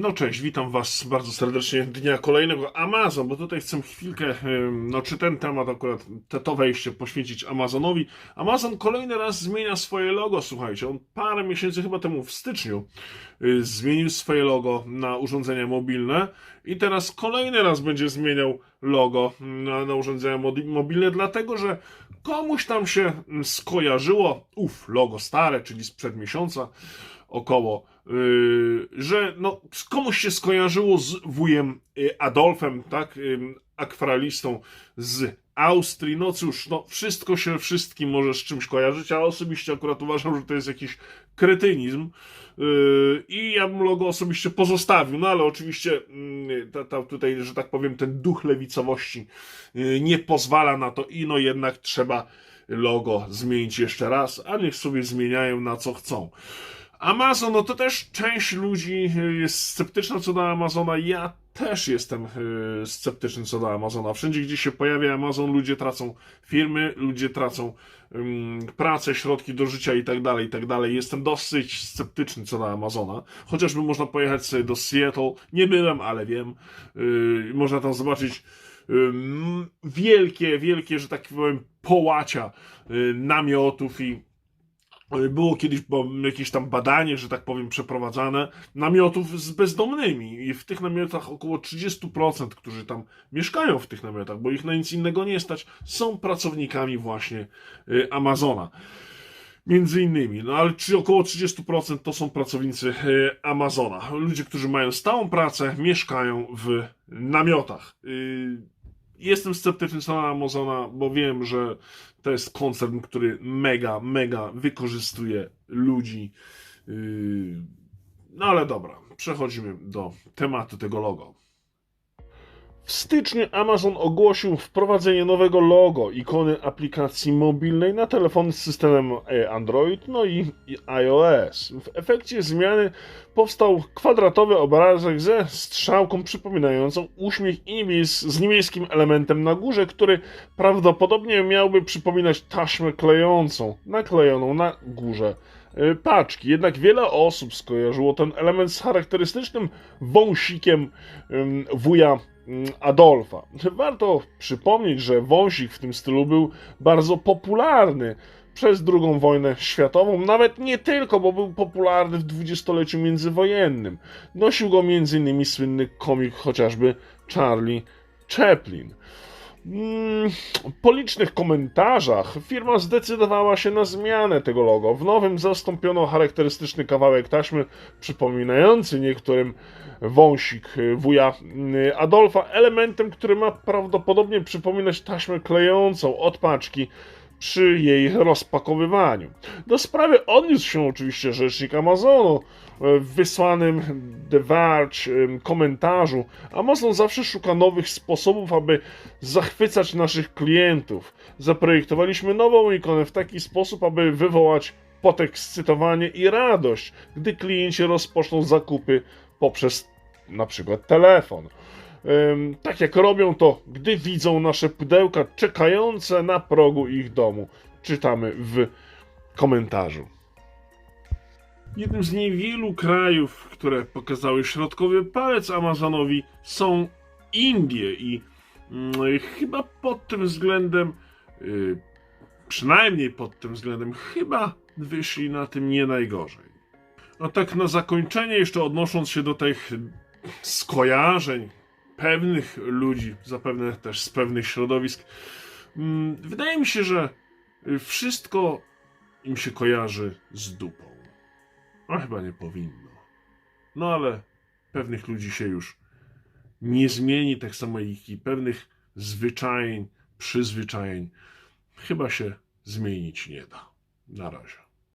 No cześć, witam Was bardzo serdecznie dnia kolejnego Amazon, bo tutaj chcę chwilkę, no czy ten temat akurat, te to wejście poświęcić Amazonowi. Amazon kolejny raz zmienia swoje logo, słuchajcie, on parę miesięcy chyba temu w styczniu y, zmienił swoje logo na urządzenia mobilne i teraz kolejny raz będzie zmieniał logo na, na urządzenia mobilne, dlatego że komuś tam się mm, skojarzyło, uf, logo stare, czyli sprzed miesiąca około, że no, komuś się skojarzyło z wujem y, Adolfem, tak, ym, akwarelistą z Austrii. No cóż, no, wszystko się wszystkim może z czymś kojarzyć, a osobiście akurat uważam, że to jest jakiś kretynizm. Yy, I ja bym logo osobiście pozostawił, no ale oczywiście yy, ta, ta, tutaj, że tak powiem, ten duch lewicowości yy, nie pozwala na to i no jednak trzeba logo zmienić jeszcze raz, a niech sobie zmieniają na co chcą. Amazon, no to też część ludzi y, jest sceptyczna co do Amazona. Ja też jestem y, sceptyczny co do Amazona. Wszędzie, gdzie się pojawia Amazon, ludzie tracą firmy, ludzie tracą ym, pracę, środki do życia i tak dalej, i tak dalej. Jestem dosyć sceptyczny co do Amazona. Chociażby można pojechać sobie do Seattle. Nie byłem, ale wiem. Yy, można tam zobaczyć wielkie, wielkie, że tak powiem, połacia namiotów i było kiedyś jakieś tam badanie, że tak powiem, przeprowadzane namiotów z bezdomnymi i w tych namiotach około 30%, którzy tam mieszkają w tych namiotach, bo ich na nic innego nie stać, są pracownikami właśnie y, Amazona. Między innymi, no ale czy około 30% to są pracownicy y, Amazona. Ludzie, którzy mają stałą pracę, mieszkają w namiotach. Jestem sceptyczny co Amazona, bo wiem, że to jest koncern, który mega, mega wykorzystuje ludzi. Yy, No ale dobra, przechodzimy do tematu tego logo. W styczniu Amazon ogłosił wprowadzenie nowego logo, ikony aplikacji mobilnej na telefony z systemem e, Android, no i iOS. W efekcie zmiany powstał kwadratowy obrazek ze strzałką przypominającą uśmiech niebies z niebieskim elementem na górze, który prawdopodobnie miałby przypominać taśmę klejącą, naklejoną na górze paczki. Jednak wiele osób skojarzyło ten element z charakterystycznym wąsikiem wuja ym, Adolfa. Warto przypomnieć, że wąsik w tym stylu był bardzo popularny przez II wojnę światową, nawet nie tylko, bo był popularny w dwudziestoleciu międzywojennym. Nosił go m.in. słynny komik chociażby Charlie Chaplin. Mm, Po licznych komentarzach firma zdecydowała się na zmianę tego logo. W nowym zastąpiono charakterystyczny kawałek taśmy przypominający niektórym wąsik wuja y, Adolfa elementem, który ma prawdopodobnie przypominać taśmę klejącą od paczki przy jej rozpakowywaniu. Do sprawy odniósł się oczywiście rzecznik Amazonu e, w wysłanym The Verge komentarzu. Amazon zawsze szuka nowych sposobów, aby zachwycać naszych klientów. Zaprojektowaliśmy nową ikonę w taki sposób, aby wywołać podekscytowanie i radość, gdy klienci rozpoczną zakupy poprzez na przykład telefon. Tak jak robią to, gdy widzą nasze pudełka czekające na progu ich domu. Czytamy w komentarzu. Jednym z niewielu krajów, które pokazały środkowy palec Amazonowi, są Indie i mm, chyba pod tym względem, y, przynajmniej pod tym względem, chyba wyszli na tym nie najgorzej. A tak na zakończenie, jeszcze odnosząc się do tych skojarzeń pewnych ludzi, zapewne też z pewnych środowisk, mm, wydaje mi się, że wszystko im się kojarzy z dupą. A chyba nie powinno. No ale pewnych ludzi się już nie zmieni, tak samo ich i pewnych zwyczajeń, przyzwyczajeń chyba się zmienić nie da. Na razie.